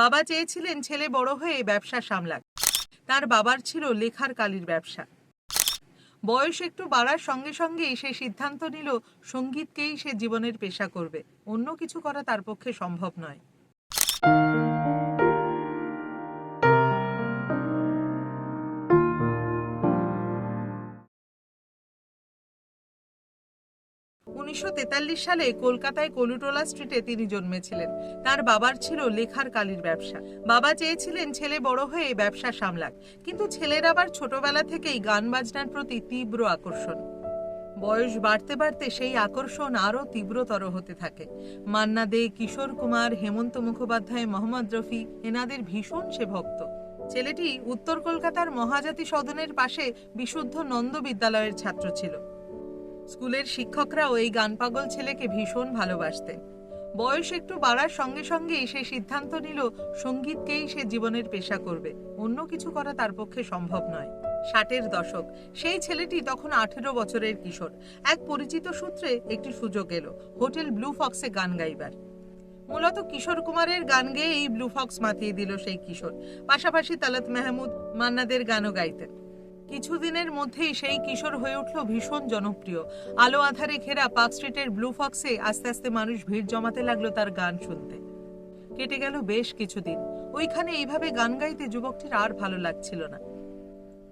বাবা চেয়েছিলেন ছেলে বড় হয়ে ব্যবসা সামলাক। তার বাবার ছিল লেখার কালির ব্যবসা। বয়স একটু বাড়ার সঙ্গে সঙ্গেই সে সিদ্ধান্ত নিল, সঙ্গীতকেই সে জীবনের পেশা করবে। অন্য কিছু করা তার পক্ষে সম্ভব নয়। উনিশশো তেতাল্লিশ সালে কলকাতায় কলুটোলা স্ট্রিটে তিনি জন্মেছিলেন। তার বাবার ছিল লেখার কালির ব্যবসা। বাবা চেয়েছিলেন ছেলে বড় হয়ে ব্যবসা সামলাক, কিন্তু ছেলের আবার ছোটবেলা থেকেই গান বাজনার প্রতি তীব্র আকর্ষণ। বয়স বাড়তে বাড়তে সেই আকর্ষণ আরও তীব্রতর হতে থাকে। মান্না দে, কিশোর কুমার, হেমন্ত মুখোপাধ্যায়, মোহাম্মদ রফি এনাদের ভীষণ সে ভক্ত। ছেলেটি উত্তর কলকাতার মহাজাতি সদনের পাশে বিশুদ্ধ নন্দ বিদ্যালয়ের ছাত্র ছিল। স্কুলের শিক্ষকরাও এই গান পাগল ছেলেকে ভীষণ ভালোবাসতেন। বয়স একটু বাড়ার সঙ্গে সঙ্গেই সে সিদ্ধান্ত নিল, সঙ্গীতকেই সে জীবনের পেশা করবে। অন্য কিছু করা তার পক্ষে সম্ভব নয়। ষাটের দশক, সেই ছেলেটি তখন আঠেরো বছরের কিশোর। এক পরিচিত সূত্রে একটি সুযোগ এলো, হোটেল ব্লু ফক্সে গান গাইবার। মূলত কিশোর কুমারের গান গেয়ে এই ব্লু ফক্স মাতিয়ে দিল সেই কিশোর। পাশাপাশি তালাত মেহমুদ মান্নাদের গানও গাইতেন। কিছুদিনের মধ্যেই সেই কিশোর হয়ে উঠল ভীষণ জনপ্রিয়। আলো আধারে ঘেরা পার্ক স্ট্রিটের ব্লু ফক্সে আস্তে আস্তে মানুষ ভিড় জমাতে লাগল তার গান শুনতে। কেটে গেল বেশ কিছুদিন। ওইখানে এইভাবে গান গাইতে যুবকটির আর ভালো লাগছিল না।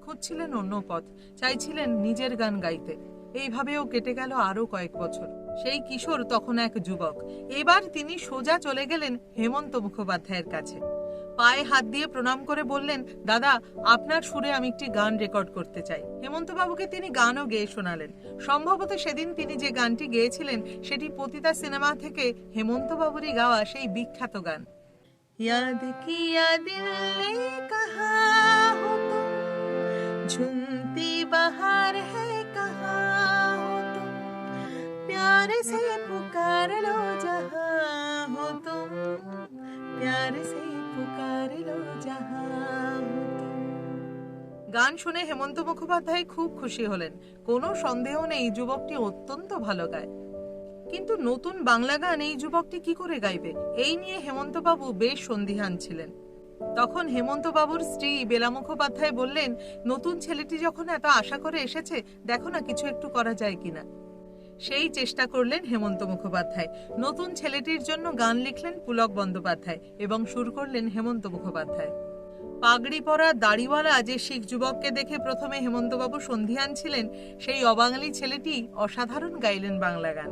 খুঁজছিলেন অন্য পথ, চাইছিলেন নিজের গান গাইতে। এইভাবেও কেটে গেল আরও কয়েক বছর। সেই কিশোর তখন এক যুবক। এবার তিনি সোজা চলে গেলেন হেমন্ত মুখোপাধ্যায়ের কাছে। পায়ে হাত দিয়ে প্রণাম করে বললেন দাদা আপনার সুরে আমি একটি গান রেকর্ড করতে চাই হেমন্ত বাবুকে তিনি গানও গেয়ে শোনালেন সম্ভবত সেদিন তিনি যে গানটি গেয়েছিলেন সেটি পতিতা সিনেমা থেকে হেমন্ত বাবুরই গাওয়া সেই বিখ্যাত গান याद किया दिल ने कहा हो तुम झूमती बहार है कहाँ हो तुम प्यार से पुकार लो जहाँ हो तुम प्यार से গান শুনে হেমন্ত মুখোপাধ্যায় খুব খুশি হলেন। কোনো সন্দেহ নেই যুবকটি অত্যন্ত ভালো গায়। কিন্তু নতুন বাংলা গান এই যুবকটি কি করে গাইবে? এই নিয়ে হেমন্তবাবু বেশ সন্দিহান ছিলেন। তখন হেমন্তবাবুর স্ত্রী বেলা মুখোপাধ্যায় বললেন, নতুন ছেলেটি যখন এত আশা করে এসেছে, দেখো না কিছু একটু করা যায় কিনা। সেই চেষ্টা করলেন হেমন্ত মুখোপাধ্যায়। নতুন ছেলেটির জন্য গান লিখলেন পুলক বন্দ্যোপাধ্যায় এবং সুর করলেন হেমন্ত মুখোপাধ্যায়। পাগড়ি পরা দাড়িওয়ালা যে শিখ যুবককে দেখে প্রথমে হেমন্তবাবু সন্ধিয়ান ছিলেন, সেই অবাঙালি ছেলেটি অসাধারণ গাইলেন বাংলা গান।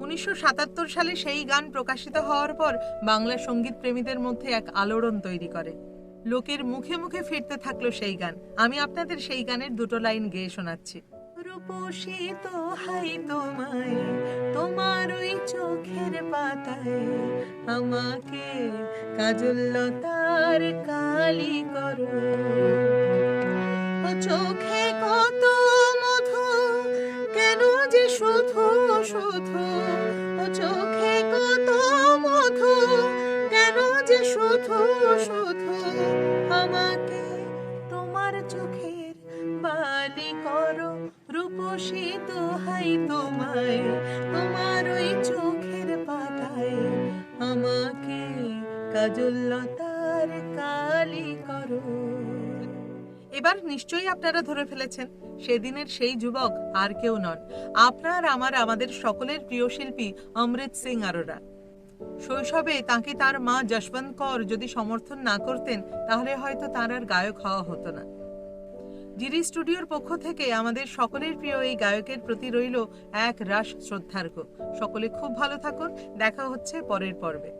উনিশশো সাতাত্তর সালে সেই গান প্রকাশিত হওয়ার পর বাংলা সংগীত প্রেমীদের মধ্যে এক আলোড়ন তৈরি করে। লোকের মুখে মুখে ফিরতে থাকল সেই গান। আমি আপনাদের সেই গানের দুটো লাইন গেয়ে শোনাচ্ছি। রূপসী তো হাই তোমায়, তোমার ওই চোখের পাতায়। আমাকে কাজল্যতার কালি করো। চোখে কত মধু, কেন যে শুধু শুধু? ও চোখে কত মধু, কেন যে শুধু শুধু? আমাকে তোমার চোখের বালি করো। দোহাই তোমায়, তোমার ওই চোখের পাতায়। আমাকে কাজল্যতার কালি করো। এবার নিশ্চয়ই আপনারা ধরে ফেলেছেন, সেদিনের সেই যুবক আর কেউ নন। আপনার, আমার, আমাদের সকলের প্রিয় শিল্পী অমৃত সিং আরোরা। শৈশবে তাকে তার মা যশবন্ত কর যদি সমর্থন না করতেন, তাহলে হয়তো তার আর গায়ক হওয়া হতো না। জিরি স্টুডিওর পক্ষ থেকে আমাদের সকলের প্রিয় এই গায়কের প্রতি রইল এক রাস শ্রদ্ধার্ঘ সকলে খুব ভালো থাকুন, দেখা হচ্ছে পরের পর্বে।